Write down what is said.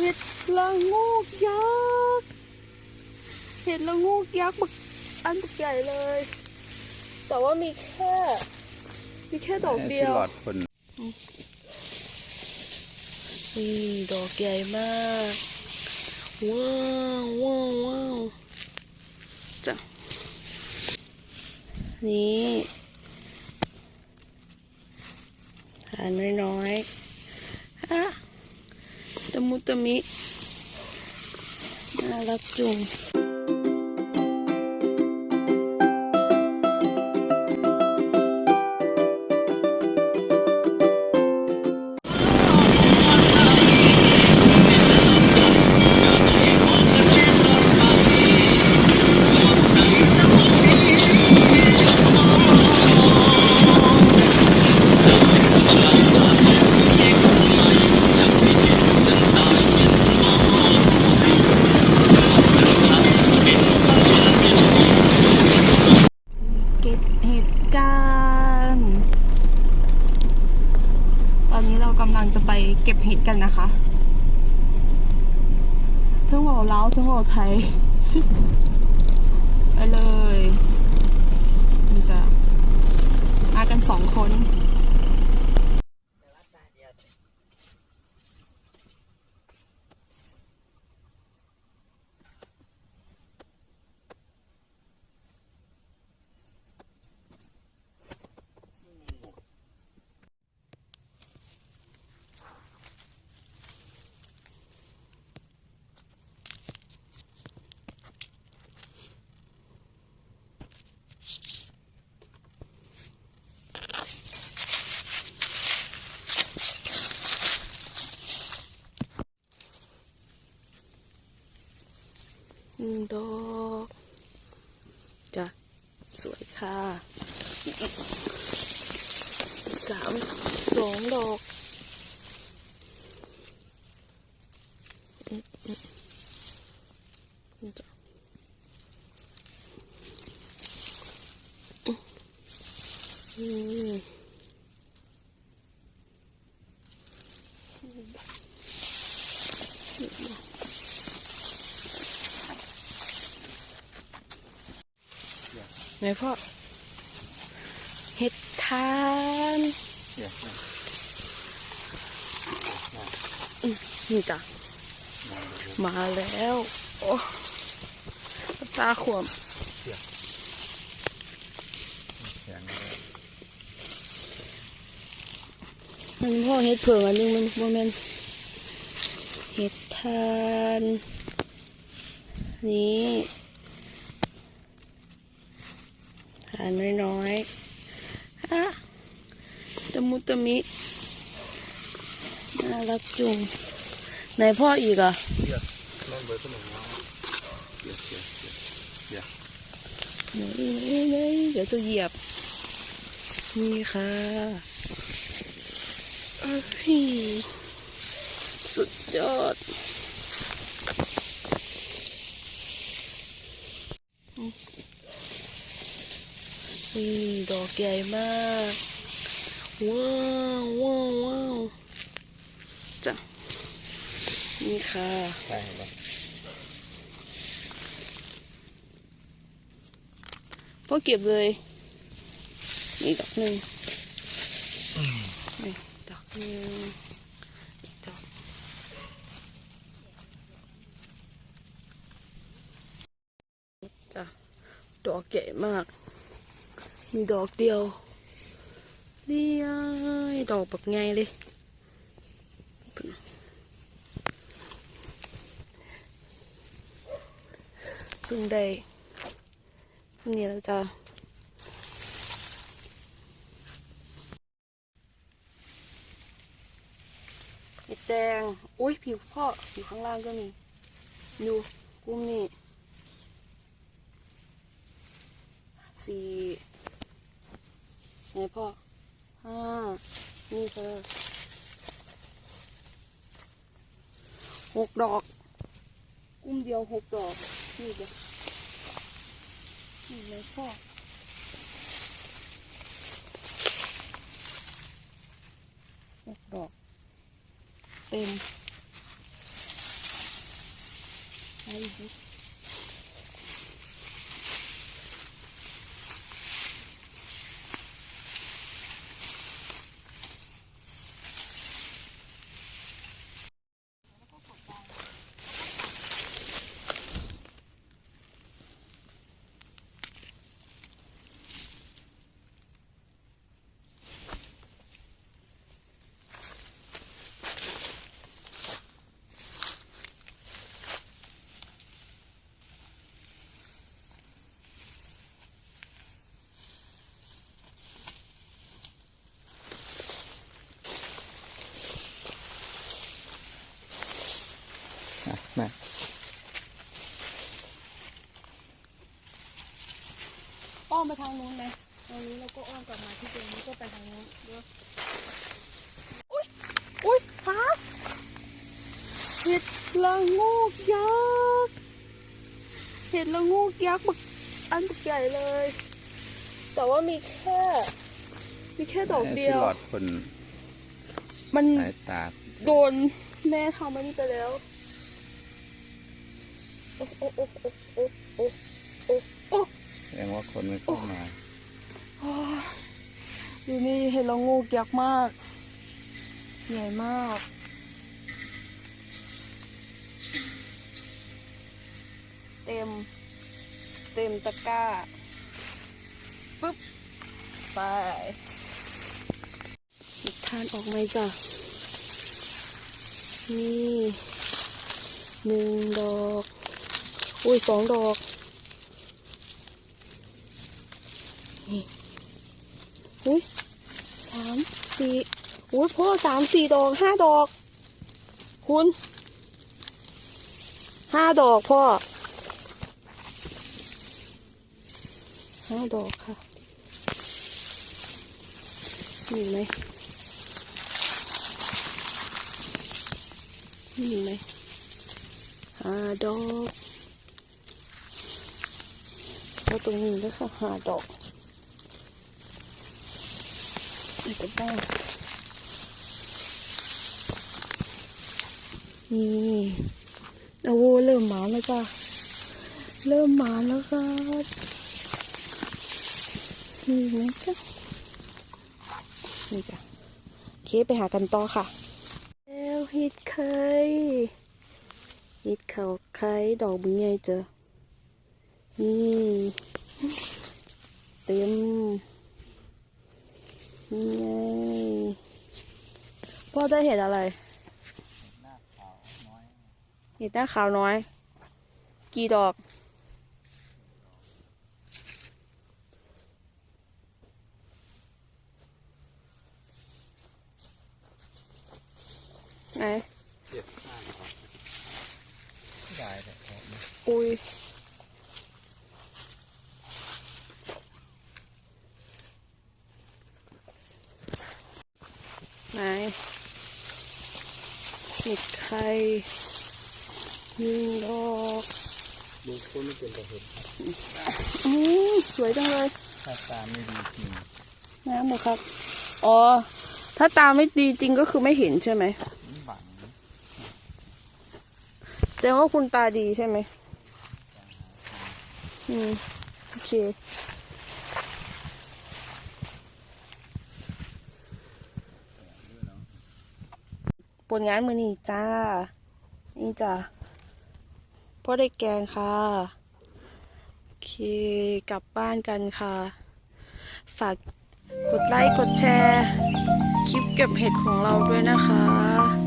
เห็ดละโงกยักษ์เห็ดละโงกยักษ์บักอันบักใหญ่เลย แต่ว่ามีแค่ มีแค่ดอกเดียวที่หลอดคนนี่ดอกใหญ่มากว้าวว้าวว้าวจ้ะนี่หานน้อยๆฮะ ตะมุตะมิน่ารักจุง เก็บเห็ดกันนะคะเพิ่งบอกเล้าเพิ่งบอกไทยไปเลยมันจะมากันสองคน หนึ่งดอกจ้ะสวยค่ะสามสองดอกอืมอืมนี่จ้ะอืม ไหนพ่อเห็ดทานเนี่ยนี่จ้ะมาแล้ว โอ้ตาขวมแข็งเลยมันพ่อเห็ดเผือกอันนึงมันโมเมนเห็ดทาน นี่ ทานน้อยๆฮะตะมุตะมิ น่ารักจุงไหนพ่ออีกอะเดี๋ยวลองเบอร์ขนมน้องเดี๋ยวเดี๋ยวเดี๋ยวไหนไหนไหนเดี๋ยวจะเหยียบ นี่ค่ะเอ้ยสุดยอด นี่ดอกใหญ่มาก ว้าวว้าวว้าวจ้ะนี่ค่ะ ใช่ครับพ่อเก็บเลยนี่ดอกหนึ่งนี่ดอกหนึ่งอีกดอกจ้ะดอกใหญ่มาก มีดอกเดียวนี่ดอกแบบไงเลยเพิ่งได้นี่แล้วจ้ะเห็ดแดงอุ้ยผิวพ่ออยู่ข้างล่างก็มีอยู่กุ้มนี่สี่ ไหนพ่อห้านี่เธอหกดอก กุ้มเดียวหกดอก นี่เดียวนี่เลยพ่อหกดอก เต็ม อมไปทางนู้นไหมตรงนี้เราก็อ้อมกลับมาที่ตรงนี้ก็ไปทางนู้นเด้ออุ้ยอุ้ยพักเห็ดละงูกยักษ์เห็ดละงูกยักษ์บักอันบักใหญ่เลย แต่ว่ามีแค่ มีแค่ดอกเดียว หลอดคนมันสายตาโดนแม่ทำมัดีไปแล้ว โอ้โอ้โอ้โอ้โอ้ ดงว่าคนไม่เข้ามาดูนี่เห็ดละโงูกยักษ์มาก ใหญ่มาก เต็ม เต็มตะกร้าปึ๊บ ไปหยิบทานออกไหมจ้ะ นี่หนึ่งดอก อุ้ยสองดอก นี่อุ้ยสามสี่อุ้ยพ่อสามสี่ดอกห้าดอก คุณห้าดอกพ่อห้าดอกค่ะมีไหมมีไหมห้าดอกแล้วตรงนี้ด้วยค่ะห้าดอก อีกบ้างนี่โอ้เริ่มหมาแล้วจ้ะเริ่มหมาแล้วครับนี่ไหมจ๊ะนี่จ้ะโอเคไปหากันต่อค่ะแล้วฮิตไข่ฮิตเขาไข่ดอกบุญใหญ่เจอนี่เต็มนี่ไงพ่อ จะเห็นอะไรเห็ดหน้าขาวน้อย กี่ดอก ไหนเจ็ดห้าครับได้แต่ออกมาอุ้ยไหน เห็ดไข่ยิงดอกดูคนไม่เป็นตัวเห็นอืมสวยจังเลยถ้าตาไม่ดีจริงน้ำเหรอครับ อ๋อ ถ้าตาไม่ดีจริงก็คือไม่เห็นใช่ไหมมันบังแสดงว่าคุณตาดีใช่ไหมอืม โอเค ผลงานมือนี่จ้า นี่จ้าพ่อได้แกงค่ะโอเคกลับบ้านกันค่ะ ฝากกดไลค์กดแชร์ คลิปเก็บเห็ดของเราด้วยนะคะ